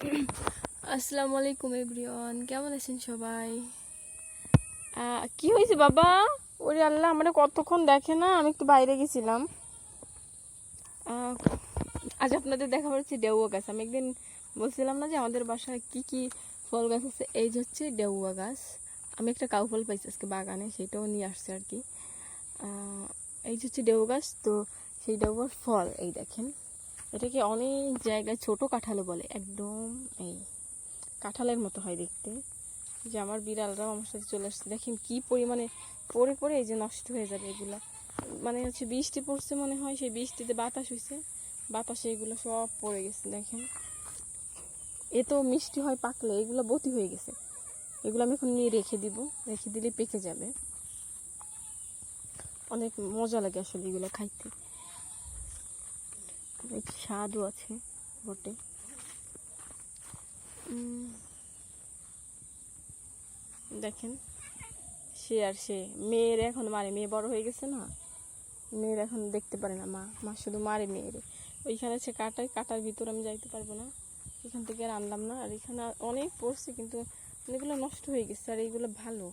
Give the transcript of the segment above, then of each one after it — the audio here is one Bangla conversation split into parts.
আসসালামু আলাইকুম এভরিওয়ান কেমন আছেন সবাই? কি হয়েছে বাবা? ওরে আল্লাহ আমরা কতক্ষণ দেখে না? আমি একটু বাইরে গেছিলাম। আজ আপনাদের দেখা হচ্ছে ডেউয়া গাছ। আমি একদিন বলছিলাম না যে আমাদের বাসায় কি কি ফল গাছ আছে? এই যে হচ্ছে ডেউয়া গাছ। আমি একটা কাউ ফল পাইছি আজকে বাগানে সেটাও নিয়ে আসছে আর কি। এই যে হচ্ছে ডেউ গাছ তো সেই ডেউয়ার ফল এই দেখেন। এটাকে অনেক জায়গায় ছোট কাঁঠালও বলে, একদম এই কাঁঠালের মতো হয় দেখতে। যে আমার বিড়ালরাও আমার সাথে চলে আসছে। দেখেন কি পরিমাণে পড়ে পড়ে এই যে নষ্ট হয়ে যাবে এগুলো। মানে হচ্ছে বৃষ্টি পড়ছে মনে হয়, সেই বৃষ্টিতে বাতাস হয়েছে বাতাসে এগুলো সব পড়ে গেছে, দেখেন। এ তো মিষ্টি হয় পাকলে, এগুলো বতি হয়ে গেছে। এগুলো আমি এখন নিয়ে রেখে দিব, রেখে দিলে পেকে যাবে। অনেক মজা লাগে আসলে এগুলো খাইতে। স্বাদও আছে, বটে। দেখেন, সে আর সে। মেয়ের এখন মারে, মেয়ে বড় হয়ে গেছে না? মেয়ের এখন দেখতে পারে না, মা। মা শুধু মারে মেয়ের। ওইখানে সে কাটাই কাটার ভিতর আমি যাইতে পারব না। এখান থেকে আর আনলাম না। আর এখানে অনেক পড়ছে, কিন্তু অনেকগুলো নষ্ট হয়ে গেছে, আর এইগুলো ভালো।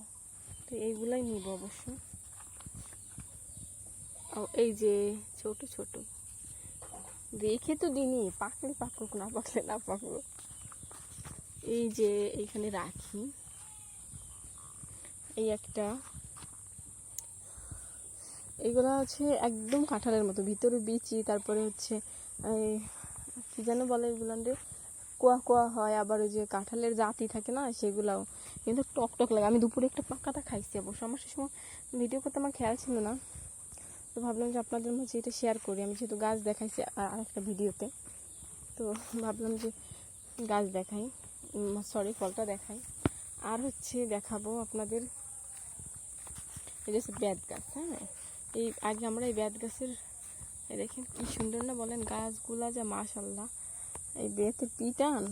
তো এইগুলাই নিব অবশ্য। এই যে, ছোট ছোট। রেখে তো দিনই, পাকলে পাকুক, না পাকলে না পাকুক। এই যে এইখানে রাখি। এই একটা। এগুলো হচ্ছে একদম কাঁঠালের মতো, ভিতরে বিচি, তারপরে হচ্ছে কি যেন বলে এগুলান্ডে কোয়া কোয়া হয়, আবার ওই যে কাঁঠালের জাতি থাকে না, সেগুলাও। কিন্তু টক টক লাগে। আমি দুপুরে একটা পাকাটা খাইছি অবশ্য। আমার সে সময় ভিডিও করতে আমার খেয়াল ছিল না। তো ভাবলাম যে আপনাদের মাঝে এটা শেয়ার করি। আমি যেহেতু গাছ দেখাইছি আর একটা ভিডিওতে। তো ভাবলাম যে গাছ দেখাই। সরি ফলটা দেখাই। আর হচ্ছে দেখাবো আপনাদের এটা হচ্ছে ব্যাত গাছ হ্যাঁ? এই আগে আমরা এই ব্যাত গাছের দেখেন কি সুন্দর না বলেন গাছগুলা যা মাশাল্লাহ এই বেতের পিটান।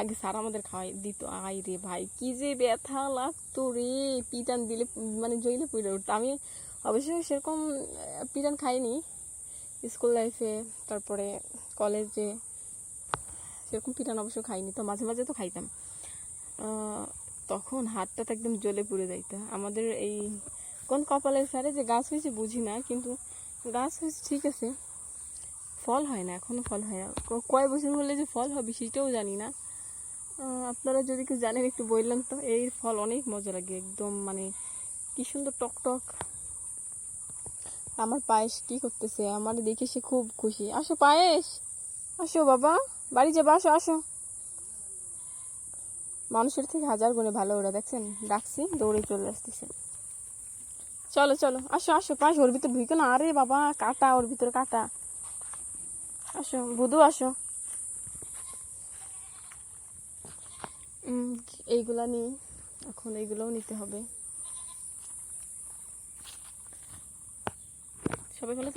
আগে স্যার আমাদের খাওয়াই দিত। আই রে ভাই, কি যে ব্যথা লাগতো রে। পিটান দিলে মানে জইলে পড়ে উঠতো। আমি অবশ্যই সেরকম পিটান খাইনি। স্কুল লাইফে, তারপরে কলেজে সেরকম পিটান অবশ্য খাইনি, তো মাঝে মাঝে তো খাইতাম। তখন হাতটা তো একদম জ্বলে পুড়ে যাইতো। আমাদের এই, কোন কপালের স্যারে যে গাছ হয়েছে বুঝি না, কিন্তু গাছ হয়েছে ঠিক আছে। ফল হয় না, এখনও ফল হয় না। কয় বছর হলে যে ফল হবে সেটাও জানি না। আপনারা যদি কেউ জানেন, একটু বললেন তো। এই ফল অনেক মজা লাগে, একদম মানে কি সুন্দর টক টক আমার পায়েস কি করতেছে? আমার দেখে সে খুব খুশি। আসো পায়েস। আসো বাবা, বাড়ি যাব, আসো আসো। মানুষের থেকে হাজার গুণে ভালো ওরা, দেখছেন? ডাকছি, দৌড়ে চলে আসতেছে। চলো চলো, আসো আসো, পায়েস ওর ভিতরে ঢুকে না। আরে বাবা, কাটা, ওর ভিতরে কাটা। আসো বুধু আসো। এইগুলা নিই। এখন এইগুলোও নিতে হবে। সবাই ভালো